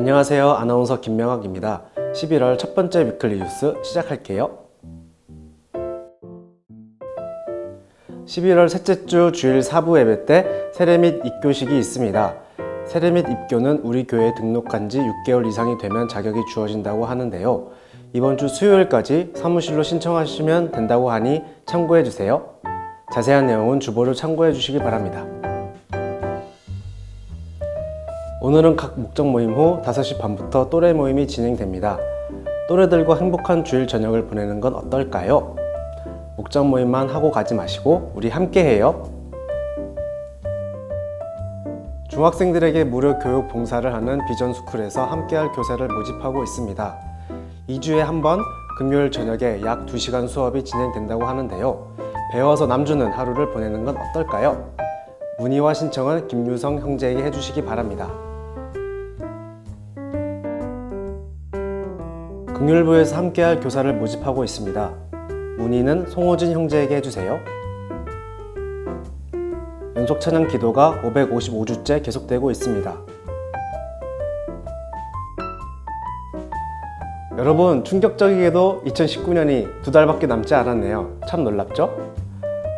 안녕하세요. 아나운서 김명학입니다. 11월 첫 번째 위클리 뉴스 시작할게요. 11월 셋째 주 주일 사부 예배 때 세례 및 입교식이 있습니다. 세례 및 입교는 우리 교회에 등록한 지 6개월 이상이 되면 자격이 주어진다고 하는데요. 이번 주 수요일까지 사무실로 신청하시면 된다고 하니 참고해 주세요. 자세한 내용은 주보를 참고해 주시기 바랍니다. 오늘은 각 목적 모임 후 5시 반부터 또래 모임이 진행됩니다. 또래들과 행복한 주일 저녁을 보내는 건 어떨까요? 목적 모임만 하고 가지 마시고 우리 함께 해요. 중학생들에게 무료 교육 봉사를 하는 비전 스쿨에서 함께할 교사를 모집하고 있습니다. 2주에 한 번 금요일 저녁에 약 2시간 수업이 진행된다고 하는데요. 배워서 남주는 하루를 보내는 건 어떨까요? 문의와 신청은 김유성 형제에게 해주시기 바랍니다. 극률부에서 함께할 교사를 모집하고 있습니다. 문의는 송호진 형제에게 해주세요. 연속 찬양 기도가 555주째 계속되고 있습니다. 여러분, 충격적이게도 2019년이 두 달밖에 남지 않았네요. 참 놀랍죠?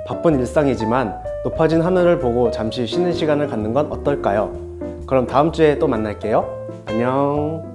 바쁜 일상이지만 높아진 하늘을 보고 잠시 쉬는 시간을 갖는 건 어떨까요? 그럼 다음 주에 또 만날게요. 안녕.